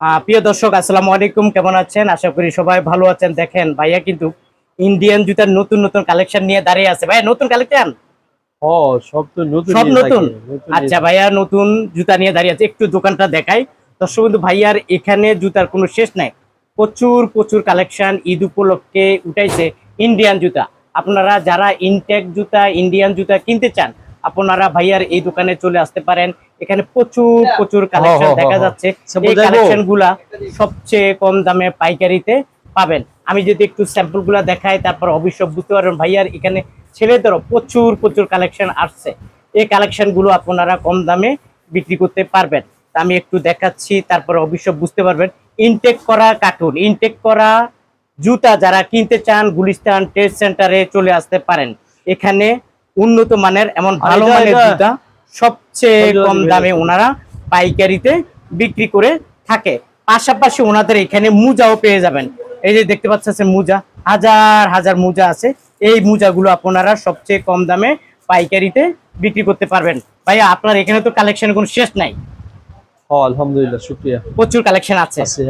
প্রিয় দর্শক আসসালামু আলাইকুম। কেমন আছেন? আশা করি সবাই ভালো আছেন। দেখেন ভাইয়া কিন্তু ইন্ডিয়ান জুতার নতুন নতুন কালেকশন নিয়ে দাঁড়িয়ে আছে। ভাইয়া নতুন কালেকশন ও সব তো নতুন সব নতুন? আচ্ছা ভাইয়া নতুন জুতা নিয়ে দাঁড়িয়ে আছে। একটু দোকানটা দেখাই। দর্শক কিন্তু ভাইয়ার এখানে জুতার কোনো শেষ নাই। প্রচুর প্রচুর কালেকশন ঈদ উপলক্ষে উঠাইছে ইন্ডিয়ান জুতা। আপনারা যারা ইনটেক জুতা ইন্ডিয়ান জুতা কিনতে চান আপনারা ভাইয়ার এই দোকানে চলে আসতে পারেন। এখানে প্রচুর প্রচুর কালেকশন হ্যাঁ, হ্যাঁ, দেখা হ্যাঁ। যাচ্ছে। এই কালেকশনগুলা সবচেয়ে কম দামে পাইকারিতে পাবেন। আমি যদি একটু স্যাম্পলগুলা দেখাই তারপর অবশ্য বুঝতে পারবেন ভাইয়ার এখানে ছেলেদেরও প্রচুর প্রচুর কালেকশন আসছে। এই কালেকশনগুলো আপনারা কম দামে বিক্রি করতে পারবেন। তা আমি একটু দেখাচ্ছি তারপর অবশ্য বুঝতে পারবেন। ইনটেক করা কার্টুন ইনটেক করা জুতা যারা কিনতে চান গুলিস্তান ট্রেড সেন্টারে চলে আসতে পারেন। এখানে উন্নত মানের এমন ভালো মানের জুতা সবচেয়ে কম দামে ওনারা পাইকারিতে বিক্রি করে থাকে। পাশাপাশি ওনাদের এখানে মুজাও পেয়ে যাবেন। এই যে দেখতে পাচ্ছেন মোজা হাজার হাজার মোজা আছে। এই মোজাগুলো আপনারা সবচেয়ে কম দামে পাইকারিতে বিক্রি করতে পারবেন। ভাইয়া আপনার এখানে তো কালেকশন কোনো শেষ নাই। ও আলহামদুলিল্লাহ শুকরিয়া। প্রচুর কালেকশন আছে। আছে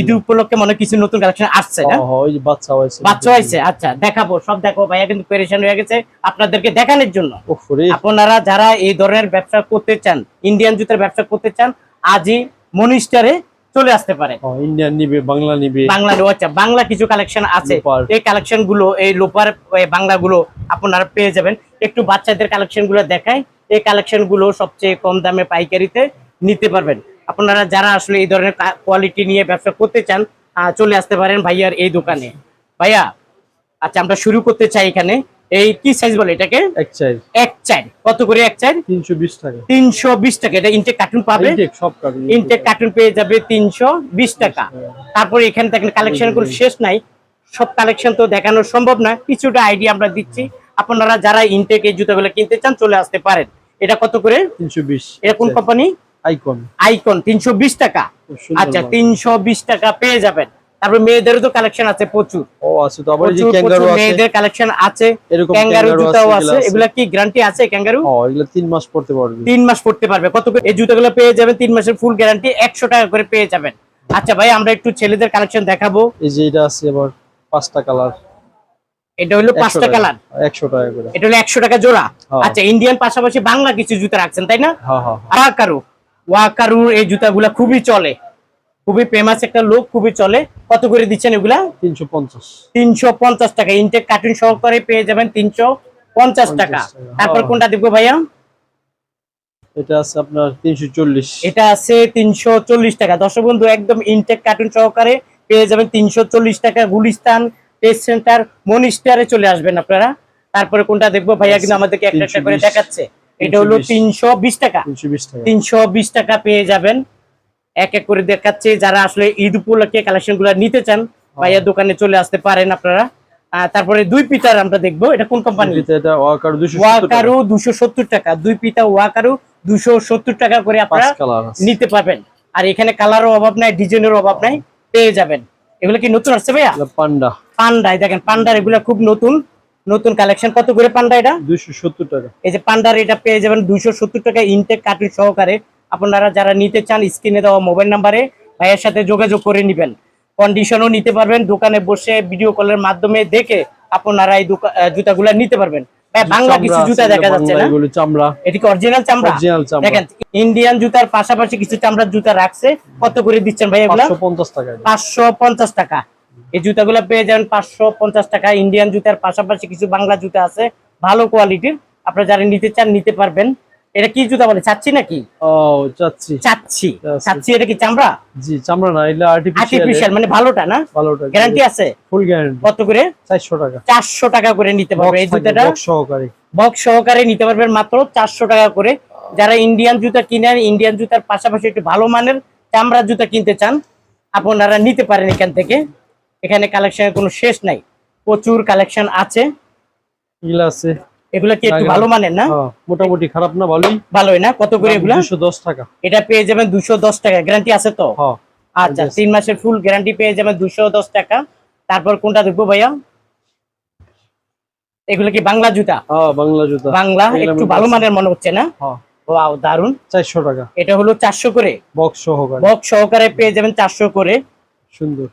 ঈদ উপলক্ষে মনে কিছু নতুন কালেকশন আসছে না? ও, ও, ওই যে বাচ্চা হয়েছে। বাচ্চা হয়েছে আচ্ছা দেখাবো সব দেখো ভাইয়া কিন্তু পেরেশান হয়ে গেছে। আপনাদেরকে দেখানোর জন্য। আপনারা যারা এই ধরনের ব্যবসা করতে চান ইন্ডিয়ান জুতার ব্যবসা করতে চান আজই মনিস্টারে চলে আসতে পারে। ইন্ডিয়ান নিবে বাংলা নিবে। বাংলা আচ্ছা বাংলা কিছু কালেকশন আছে। এই কালেকশনগুলো এই লোপার বাংলা গুলো আপনারা পেয়ে যাবেন। একটু বাচ্চাদের কালেকশনগুলো দেখাই। এই কালেকশনগুলো সবচেয়ে কম দামে পাইকারিতে নিতে পারবেন। আপনারা যারা আসলে এই ধরনের কোয়ালিটি নিয়ে ব্যবসা করতে চান চলে আসতে পারেন ভাইয়ার এই দোকানে। ভাইয়া আচ্ছা আমরা শুরু করতে চাই এখানে। এই কি সাইজ বলে এটাকে? এক চাই এক চার কত করে এক তিনশো বিশ টাকা। তিনশো বিশ টাকা। এটা ইনটেক কার্টুন পাবে? Intake সব কাটুন ইনটেক কার্টুন পেয়ে যাবে তিনশো বিশ টাকা। তারপরে এখানে দেখেন কালেকশন কোনো শেষ নাই। সব কালেকশন তো দেখানো সম্ভব না। কিছুটা আইডিয়া আমরা দিচ্ছি। আপনারা যারা ইনটেক এই জুতাগুলো কিনতে চান চলে আসতে পারেন। এটা কত করে? তিনশো বিশ। এটা কোন কোম্পানি আইকন আইকন তিনশো বিশ টাকা। আচ্ছা তিনশো বিশ টাকা পেয়ে যাবেন। তারপর মেয়েদেরও তো কালেকশন আছে প্রচুর। ও আছে তো আবার যে ক্যাঙ্গারু আছে। মেয়েদের কালেকশন আছে। এরকম ক্যাঙ্গারু জুতাও আছে, এগুলা কি গ্যারান্টি আছে ক্যাঙ্গারু ও এগুলো তিন মাস পড়তে পারবে। তিন মাস পড়তে পারবে। কত করে? এই জুতাগুলো পেয়ে যাবেন তিন মাসের ফুল গ্যারান্টি একশো টাকা করে পেয়ে যাবেন। আচ্ছা ভাই আমরা একটু ছেলেদের কালেকশন দেখাবো। এই যে এটা আছে আবার পাঁচটা কালার এটা হলো পাঁচটা কালার একশো টাকা করে। এটা হলো একশো টাকা জোড়া। হ্যাঁ। আচ্ছা ইন্ডিয়ান পাশাপাশি বাংলা কিছু জুতা রাখছেন তাই না? হ্যাঁ হ্যাঁ ওয়াকারু ওয়াকারু এই জুতাগুলা খুবই চলে। খুবই ফেমাস একটা লোক খুবই চলে। কত করে দিচ্ছেন এগুলা? তিনশো পঞ্চাশ। তিনশো পঞ্চাশ টাকা। ইনটেক কার্টুন সহকারে পেয়ে যাবেন তিনশো পঞ্চাশ টাকা। তারপর হ্যাঁ। কোনটা দেখব ভাইয়া? এটা আছে আপনার তিনশো চল্লিশ। এটা আছে তিনশো চল্লিশ টাকা। দর্শক বন্ধু একদম ইনটেক কার্টুন সহকারে পেয়ে যাবেন তিনশো চল্লিশ টাকা। গুলিস্তান টেস্ট সেন্টার মনিস্টারে চলে আসবেন আপনারা। তারপরে কোনটা দেখব ভাইয়া? কিন্তু আমাদেরকে একটা একটা করে দেখাচ্ছে। এটা হলো তিনশো বিশ। টাকা। তিনশো বিশ টাকা। পেয়ে যাবেন। এক এক করে দেখাচ্ছে যারা আসলে ঈদ উপলক্ষে কালেকশনগুলো নিতে চান ভাইয়া দোকানে চলে আসতে পারেন আপনারা। তারপরে দুই পিতার আমরা দেখব এটা কোন কোম্পানি ওয়াকারু দুশো সত্তর টাকা। দুই পিতা ওয়াকারু দুশো সত্তর টাকা করে আপনারা নিতে পারবেন। আর এখানে কালারও অভাব নাই ডিজাইনের অভাব নাই পেয়ে যাবেন। এগুলো কি নতুন আসছে ভাইয়া? পান্ডা। পান্ডায় দেখেন পান্ডার এগুলো খুব নতুন। নতুন কালেকশন কত করে পান্ডা এটা? দুশো সত্তর টাকা। এই যে পান্ডার এটা পেয়ে যাবেন দুইশো সত্তর টাকা ইনটেক কার্টুন সহকারে। আপনারা যারা নিতে চান স্ক্রিনে দেওয়া মোবাইল নাম্বারে ভাইয়ের সাথে যোগাযোগ করে নেবেন। কন্ডিশনও নিতে পারবেন দোকানে বসে ভিডিও কলের মাধ্যমে দেখে আপনারা এই জুতাগুলা নিতে পারবেন। বাংলা কিছু জুতা দেখা যাচ্ছে না? চামড়া। এটি অরিজিনাল চামড়া? দেখেন ইন্ডিয়ান জুতার পাশাপাশি কিছু চামড়ার জুতা রাখছে। কত করে দিচ্ছেন ভাই এগুলা? টাকা। পাঁচশো পঞ্চাশ টাকা। এই জুতাগুলো পেয়ে যাবেন পাঁচশো পঞ্চাশ টাকা। ইন্ডিয়ান জুতার পাশাপাশি কিছু বাংলা জুতা আছে। ভালো কোয়ালিটির আপনারা যারা নিতে চান নিতে পারবেন। এটা কি জুতা বলে? চাচ্ছি নাকি? ও চাচ্ছি। চাচ্ছি। চাচ্ছি। এটা কি চামড়া? জি চামড়া না এটা আর্টিফিশিয়াল মানে ভালোটা না? ভালোটা গ্যারান্টি আছে? ফুল গ্যারান্টি কত করে? চারশো টাকা। চারশো টাকা করে নিতে পারবে এই জুতাটা। বক্স সহকারে। বক্স সহকারে নিতে পারবেন মাত্র চারশো টাকা করে। যারা ইন্ডিয়ান জুতা কিনেন ইন্ডিয়ান জুতার পাশাপাশি একটু ভালো মানের চামড়ার জুতা কিনতে চান আপনারা নিতে পারেন এখান থেকে। এখানে কালেকশনের কোনো শেষ নাই। প্রচুর কালেকশন আছে। এগুলো আছে। এগুলো কি একটু ভালো মানের না? হ্যাঁ, মোটামুটি খারাপ না ভালোই। ভালোই না? কত করে এগুলা? দুশো দশ টাকা। এটা পেয়ে যাবেন দুশো দশ টাকা। গ্যারান্টি আছে তো? হ্যাঁ আচ্ছা আছে। তিন মাসের ফুল গ্যারান্টি পেয়ে যাবেন দুশো দশ টাকা। তারপর কোনটা দেখব ভাইয়া? এগুলো কি বাংলা জুতা? হ্যাঁ বাংলা জুতা। বাংলা একটু ভালো মানের মনে হচ্ছে না? হ্যাঁ। ওয়াও দারুণ চারশো টাকা। এটা হলো চারশো করে। বক্স সহকারে। বক্স সহকারে পেয়ে যাবেন চারশো করে। সুন্দর।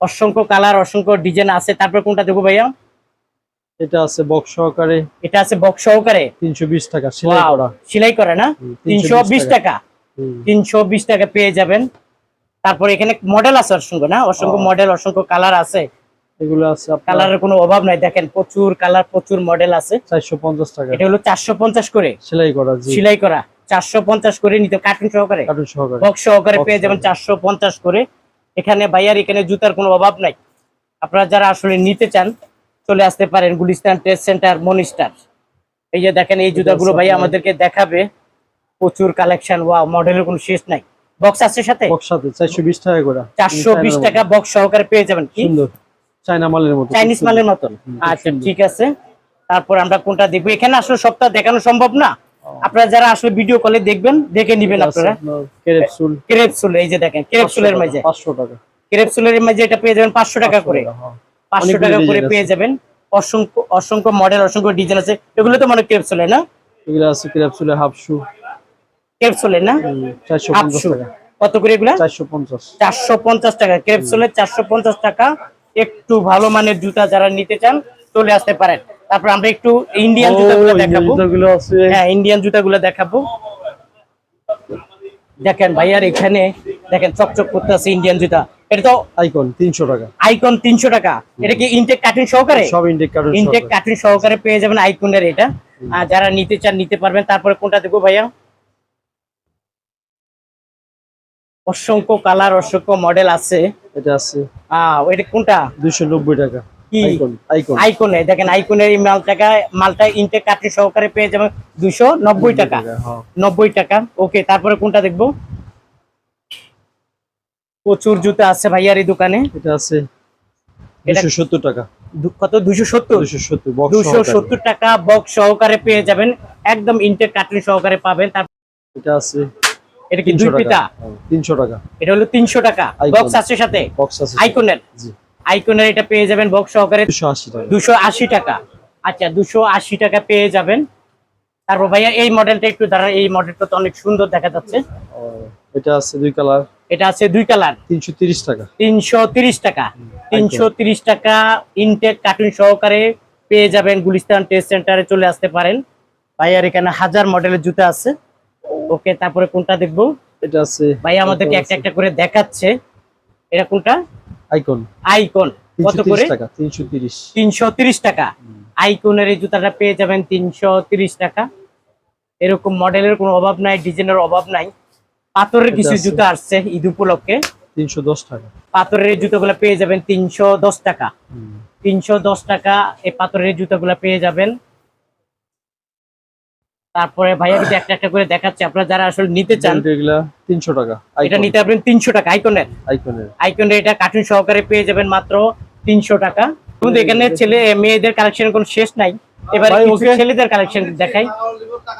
অসংখ্য কালার অসংখ্য ডিজাইন আছে। তারপর কোনটা দেবো ভাইয়া? এটা আছে বক্স সহকারে। এটা আছে বক্স সহকারে? তিনশো বিশ টাকা সেলাই করা। সেলাই করে না? হুম, তিনশো বিশ টাকা? হুম, তিনশো বিশ টাকা পেয়ে যাবেন। তারপর এখানে মডেল আছে অসংখ্য না? অসংখ্য মডেল অসংখ্য কালার আছে। এগুলো আছে কালারের কোনো অভাব নাই। দেখেন প্রচুর কালার প্রচুর মডেল আছে। চারশো পঞ্চাশ টাকা। এটা হলো চারশো পঞ্চাশ করে। সেলাই করা জি। সেলাই করা। চারশো পঞ্চাশ করে নিতে কার্টুন সহকারে। কার্টুন সহকারে। বক্স সহকারে পেয়ে যাবেন সহকারে। চারশো পঞ্চাশ করে। এখানে বাইয়ার এখানে জুতার কোনো অভাব নাই। আপনারা যারা আসলে নিতে চান চলে আসতে পারেন গুলিস্তান টেস্ট সেন্টার মনিস্টার। এই যে দেখেন এই জুতাগুলো ভাই আমাদেরকে দেখাবে। প্রচুর কালেকশন ওয়া মডেলের কোনো শেষ নাই। বক্স আছে সাথে? বক্স সাথে চারশো বিশ টাকা করে। চারশো বিশ চায়নার টাকা বক্স সহকারে পেয়ে যাবেন কি? সুন্দর। চাইনা মালের মতো। চাইনিজ মালের মতন আচ্ছা ঠিক আছে। তারপর আমরা কোনটা দেখব? এখানে আসলে সবটা দেখানো সম্ভব না। আপনারা যারা আসলে ভিডিও কলে দেখবেন দেখে নিবেন আপনারা। কেরেপসুল ক্রেপসুল এই যে দেখেন ক্রেপসুলের মাঝে। পাঁচশো টাকা। ক্রেপসুলের মাঝে এটা পেয়ে যাবেন পাঁচশো টাকা করে। হ্যাঁ। পাঁচশো অনেকগুলো টাকা করে পেয়ে যাবেন। অসংখ্য অসংখ্য মডেল অসংখ্য ডিজাইন আছে। এগুলো তো মনে ক্রেপসুলের না? এগুলো আছে ক্রেপসুলের হাফ শু ক্রেপসুলের না? চারশো হাফ পঞ্চাশ শু টাকা। কত করে এগুলা? চারশো পঞ্চাশ। চারশো পঞ্চাশ টাকা। ক্রেপসুলের চারশো পঞ্চাশ টাকা। একটু ভালো মানের জুতা যারা নিতে চান চলে আসতে পারেন। তারপর আমরা একটু ইন্ডিয়ান জুতাগুলো দেখাবো। হ্যাঁ ইন্ডিয়ান জুতাগুলো দেখাবো। দেখেন ভাইয়ার এখানে দেখেন চকচক করতে আছে ইন্ডিয়ান জুতা। এটা তো আইকন তিনশো টাকা। আইকন তিনশো টাকা। এটা কি ইনটেক কাটিং সহকারে? সব ইনটেক কাটিং সহকারে। পেয়ে যাবেন আইকনের এটা। আর যারা নিতে চান নিতে পারবেন। তারপরে কোনটা দেবো ভাইয়া? অসংখ্য কালার অসংখ্য মডেল আছে। এটা আছে। আহ এটা কোনটা? দুইশো নব্বই টাকা। কি আইকন দেখেন আইকনের এই মালটাকা মালটা ইনটেক কাটিং সহকারে পেয়ে যাবেন দুশো নব্বই টাকা। হ্যাঁ। নব্বই টাকা। ওকে তারপরে কোনটা দেখব? প্রচুর জুতা আছে ভাইয়ার এই দোকানে। এটা আছে টাকা। কত? টাকা বক্স সহকারে পেয়ে যাবেন। একদম ইনটেক কার্টুন সহকারে পাবেন। এটা আছে এটা কি দুই পিতা টাকা। হ্যাঁ, তিনশো টাকা। এটা হলো তিনশো টাকা। বক্স আছে সাথে? বক্স আছে আইকনের জি। আইকনের এটা পেয়ে যাবেন বক্স সহকারে দুশো আশি টাকা। আচ্ছা দুশো আশি টাকা পেয়ে যাবেন। তারপর ভাইয়া এই মডেলটা একটু দাঁড়ান এই মডেলটা তো অনেক সুন্দর দেখা যাচ্ছে। এটা আছে দুই কালার। এটা আছে দুই কালার। তিনশো তিরিশ টাকা। তিনশো তিরিশ টাকা। তিনশো তিরিশ টাকা ইনটেক কার্টুন সহকারে পেয়ে যাবেন গুলিস্তান টেস্ট সেন্টারে চলে আসতে পারেন। ভাইয়ার এখানে হাজার মডেলের জুতা আছে। ওকে তারপরে কোনটা দেখব? এটা আছে ভাই আমাদেরকে একটা একটা করে দেখাচ্ছে। এটা কোনটা? আইকন আইকন কত করে তিরিশ টাকা তিনশো তিরিশ। তিনশো তিরিশ টাকা। আইকনের এই জুতাটা পেয়ে যাবেন তিনশো তিরিশ টাকা। এরকম মডেলের কোনো অভাব নাই ডিজাইনের অভাব নাই। পাথরের কিছু। জুতা আসছে ঈদ উপলক্ষে। তিনশো দশ টাকা। পাথরের জুতোগুলো পেয়ে যাবেন তিনশো দশ টাকা। তিনশো দশ টাকা এই পাথরের জুতোগুলো পেয়ে যাবেন। তারপরে ভাইয়া কিন্তু একটা একটা করে দেখাচ্ছে। আপনারা যারা আসলে নিতে চান এগুলা তিনশো টাকা। এটা নিতে পারবেন তিনশো টাকা আইকনের আইকনের আইকনের এটা কার্টুন সহকারে পেয়ে যাবেন মাত্র তিনশো টাকা। কিন্তু এখানে ছেলে মেয়েদের কালেকশন কোনো শেষ নাই। এবার। ছেলেদের কালেকশন দেখাই।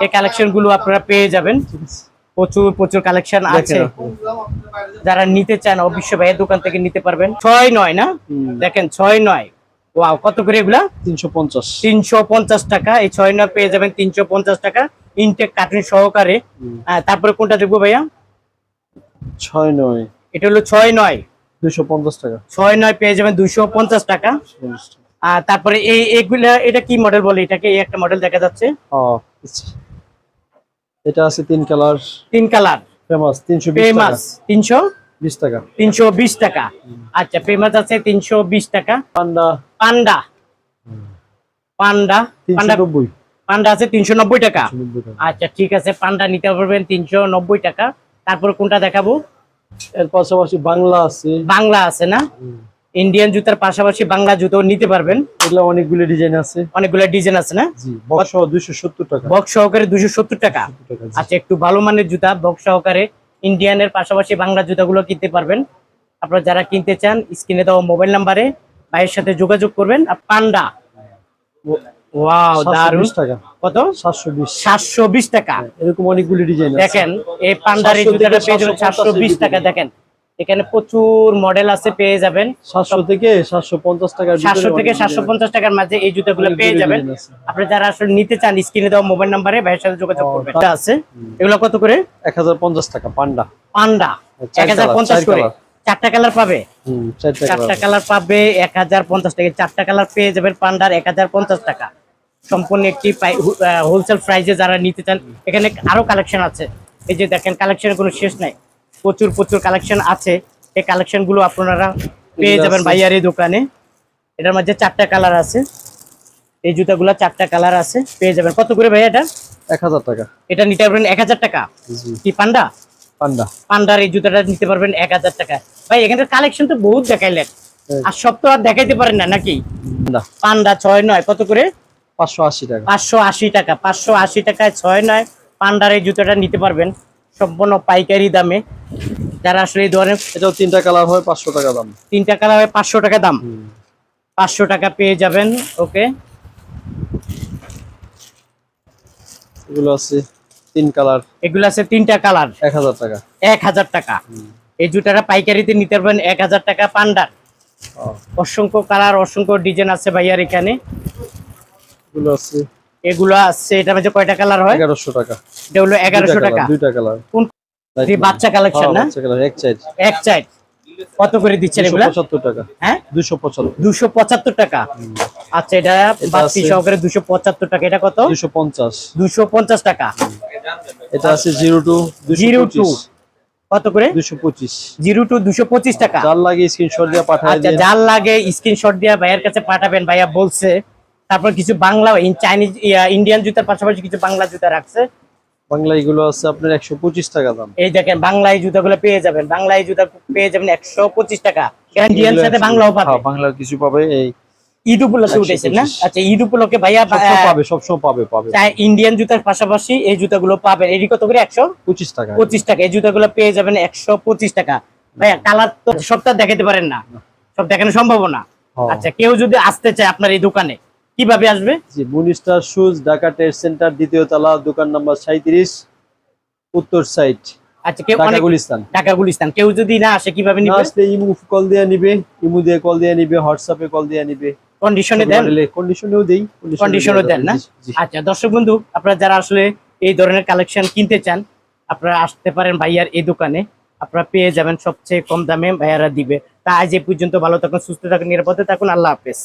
এই কালেকশনগুলো আপনারা পেয়ে যাবেন। প্রচুর প্রচুর কালেকশন আছে। যারা নিতে চান অবশ্যই ভাইয়ের দোকান থেকে নিতে পারবেন। ছয় নয় না। দেখেন ছয় নয়। ওয়াও কত করে এগুলা? তিনশো পঞ্চাশ। তিনশো পঞ্চাশ টাকা। এই ছয় নয় পেয়ে যাবেন তিনশো পঞ্চাশ টাকা। ইনটেক কার্টুন সহকারে। হুম। তারপরে কোনটা দেখব ভাইয়া? ছয় নয়। এটা হলো ছয় নয়। দুশো পঞ্চাশ টাকা। ছয় নয় পেয়ে যাবেন দুশো পঞ্চাশ টাকা। আর তারপরে এই এগুলা এটা কি মডেল বলে? এটাকে এই একটা মডেল দেখা যাচ্ছে। ও, আচ্ছা। এটা আছে তিন কালার। তিন কালার। ফেমাস তিনশো ফেমাস তিনশো বিশ টাকা। তিনশো বিশ টাকা। আচ্ছা ফেমাস আছে তিনশো বিশ টাকা। Panda panda. Panda panda panda আছে তিনশো নব্বই টাকা। আচ্ছা ঠিক আছে পান্ডা নিতে পারবেন তিনশো নব্বই টাকা। তারপর কোনটা দেখাবো? এর পাশাপাশি বাংলা আছে। বাংলা আছে না? ইন্ডিয়ান জুতার পাশাপাশি বাংলা জুতো নিতে পারবেন। এগুলা অনেকগুলো ডিজাইন আছে। অনেকগুলো ডিজাইন আছে না? বক্স দুইশো সত্তর টাকা। বক্স সহকারে দুশো সত্তর টাকা। 70 টাকা, জি। আচ্ছা একটু ভালো মানের জুতা বক্স সহকারে ইন্ডিয়ানের পাশাপাশি বাংলা জুতাগুলো কিনতে পারবেন। আপনারা যারা কিনতে চান স্ক্রিনে দেওয়া মোবাইল নাম্বারে ভাইয়ের সাথে যোগাযোগ করবেন। আর পান্ডা। ওয়াও দারুণ কত? টাকা। এরকম অনেকগুলি ডিজাইন আছে। দেখেন এই পান্ডার এই জুতাটা পেয়ে যাবেন 750 টাকা। দেখেন এখানে প্রচুর মডেল আছে পেয়ে যাবেন। থেকে সাতশো পঞ্চাশ টাকার থেকে মাঝে এই জুতাগুলো পেয়ে যাবেন। আপনি যারা আসলে নিতে চান স্ক্রিনে দেওয়া মোবাইল নাম্বারে ভাইয়ের সাথে যোগাযোগ করবেন। এটা আছে। এগুলো কত করে? এক হাজার পঞ্চাশ টাকা পান্ডা। পান্ডা। চার এক হাজার colour, পঞ্চাশ চার করে। colour। চারটা কালার পাবে? চারটা কালার পাবে। এক হাজার পঞ্চাশ টাকা। চারটা কালার পেয়ে যাবেন পান্ডার এক হাজার পঞ্চাশ টাকা। সম্পূর্ণ একটি হোলসেল প্রাইসে যারা নিতে চান এখানে আরও কালেকশন আছে। এই যে দেখেন কালেকশনের কোনো শেষ নাই। প্রচুর প্রচুর কালেকশন আছে। এই কালেকশনগুলো আপনারা পেয়ে যাবেন। ভাইয়ার এই দোকানে। এটার মধ্যে চারটা কালার আছে। এই জুতাগুলো চারটা কালার আছে। পেয়ে যাবেন। কত করে ভাইয়া এটা? এক হাজার টাকা। এটা নিতে পারবেন এক হাজার টাকা। কি পান্ডা? পান্ডা। পান্ডার এই জুতাটা নিতে পারবেন এক হাজার টাকা ভাই এখানকার কালেকশন তো বহুত দেখাইলেন। আর সব তো আর দেখাইতে পারেন না নাকি? পান্ডা। পান্ডা ছয় নয় কত করে? পাঁচশো আশি টাকা। পাঁচশো আশি টাকা পাঁচশো আশি টাকায় ছয় নয় পান্ডার এই জুতোটা নিতে পারবেন। সম্পূর্ণ পাইকারি দামে। যারা আসলে এই ধরনের এটাও তিনটা কালার হয় পাঁচশো টাকা দাম। তিনটা কালার হয় পাঁচশো টাকা দাম। পাঁচশো টাকা পেয়ে যাবেন ওকে। এগুলো আছে। তিন কালার। এগুলো আছে তিনটা কালার। এক হাজার টাকা। এক হাজার টাকা। এই জুতাটা পাইকারিতে নিতে পারবেন এক হাজার টাকা পান্ডার। অসংখ্য কালার অসংখ্য ডিজাইন আছে ভাইয়ার এখানে। এগুলো আছে এগুলো আছে এটার মধ্যে কয়টা কালার হয়? এগারোশো টাকা। এটা হলো এগারোশো টাকা। দুইটা কালার। কোন এই বাচ্চা কালেকশন না? কালার এক চাইজ এক চাইড কত করে দিচ্ছেন এগুলা? পঁচাত্তর টাকা। হ্যাঁ? দুশো পঁচাত্তর। দুশো পঁচাত্তর টাকা। আচ্ছা এটা বাড়তি সহকারে দুশো পঁচাত্তর টাকা। এটা কত? দুশো পঞ্চাশ। দুশো পঞ্চাশ টাকা। এটা আছে জিরো টু জিরো টু। কত করে? দুশো পঁচিশ। জিরো টু দুশো পঁচিশ টাকা। যার লাগে স্ক্রিনশট দিয়ে পাঠায় আচ্ছা যার লাগে স্ক্রিনশট দিয়ে ভাইয়ের কাছে পাঠাবেন ভাইয়া বলছে। তারপর কিছু বাংলা চাইনিজ ইন্ডিয়ান জুতার পাশাপাশি কিছু বাংলা জুতা রাখছে। বাংলা এগুলো আছে আপনার একশো পঁচিশ টাকা দাম। এই দেখেন বাংলা এই জুতাগুলো পেয়ে যাবেন। বাংলা এই জুতা পেয়ে যাবেন একশো পঁচিশ টাকা। ইন্ডিয়ান সাথে বাংলাও পাবে। হ্যাঁ, বাংলার কিছু পাবে। এই ঈদ উপলক্ষে উঠেছেন না? আচ্ছা ঈদ উপলক্ষে ভাইয়া পাবে সবসময় পাবে পাবে ইন্ডিয়ান জুতার পাশাপাশি এই জুতাগুলো পাবেন। এটি কত করে? একশো পঁচিশ টাকা। পঁচিশ টাকা। এই জুতাগুলো পেয়ে যাবেন একশো পঁচিশ টাকা। ভাইয়া কালার তো সবটা দেখাতে পারেন না? সব দেখানো সম্ভব না? হ্যাঁ। আচ্ছা কেউ যদি আসতে চায় আপনার এই দোকানে কীভাবে আসবে? জি বুনিস্টার শুজ ঢাকা ট্রেড সেন্টার দ্বিতীয় তলা দোকান নাম্বার সাঁত্রিশ উত্তর সাইড। আচ্ছা কেউ ঢাকা গুলিস্তান। টাকা গুলিস্তান। কেউ যদি না আসে কীভাবে নিবে? আসলে ইমু কল দিয়ে নিবে ইমু দিয়ে কল দিয়ে নিবে হোয়াটসঅ্যাপে কল দিয়ে নিবে। কন্ডিশনে দেন। কন্ডিশনেও দেই কন্ডিশনও দেন না? আচ্ছা দর্শক বন্ধু আপনারা যারা আসলে এই ধরনের কালেকশন কিনতে চান আপনারা আসতে পারেন ভাইয়ার এই দোকানে। আপনারা পেয়ে যাবেন সবচেয়ে কম দামে ভাইয়ারা দিবে। তা আজ এ পর্যন্ত ভালো থাকুন সুস্থ থাকুন নিরাপদে থাকুন। আল্লাহ হাফেজ।